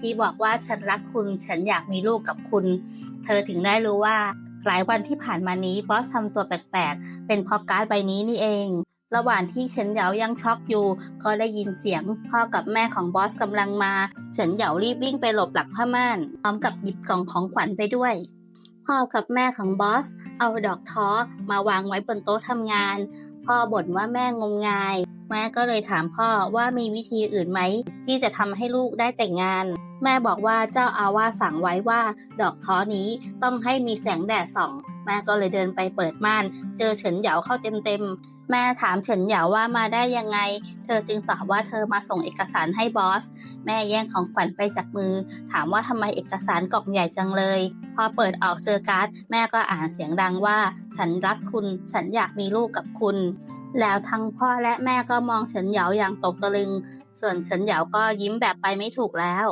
ที่บอกว่าฉันรักคุณ ฉันอยากมีลูกกับคุณ เธอถึงได้รู้ว่า หลายวันที่ผ่านมานี้บอสทำตัวแปลกๆ เป็นเพราะการ์ดใบนี้นี่เอง ระหว่างที่ฉินเหยายังช็อกอยู่ ก็ได้ยินเสียงพ่อกับแม่ของบอสกำลังมาฉินเหยารีบวิ่งไปหลบหลังผ้าม่านพร้อมกับหยิบกล่องของขวัญไปด้วยพ่อกับแม่ของบอส เอาดอกท้อมาวางไว้บนโต๊ะทำงาน พ่อบ่นว่าแม่งมงาย แม่ก็เลยถามพ่อว่ามีวิธีอื่นไหม ที่จะทำให้ลูกได้แต่งงาน แม่บอกว่าเจ้าอาวาสสั่งไว้ว่าดอกท้อนี้ต้องให้มีแสงแดดส่อง แม่ก็เลยเดินไปเปิดม่าน เจอเฉินเหยาเข้าเต็มๆ แม่ถามเฉินเหยาว่ามาได้ยังไง เธอจึงตอบว่าเธอมาส่งเอกสารให้บอส แม่แย่งของขวัญไปจากมือ ถามว่าทำไมเอกสารกล่องใหญ่จังเลย พอเปิดออกเจอการ์ดแม่ก็อ่านเสียงดังว่า ฉันรักคุณ ฉันอยากมีลูกกับคุณ แล้วทั้งพ่อและแม่ก็มองเฉินเหยาอย่างตกตะลึง ส่วนเฉินเหยาก็ยิ้มแบบไปไม่ถูกแล้ว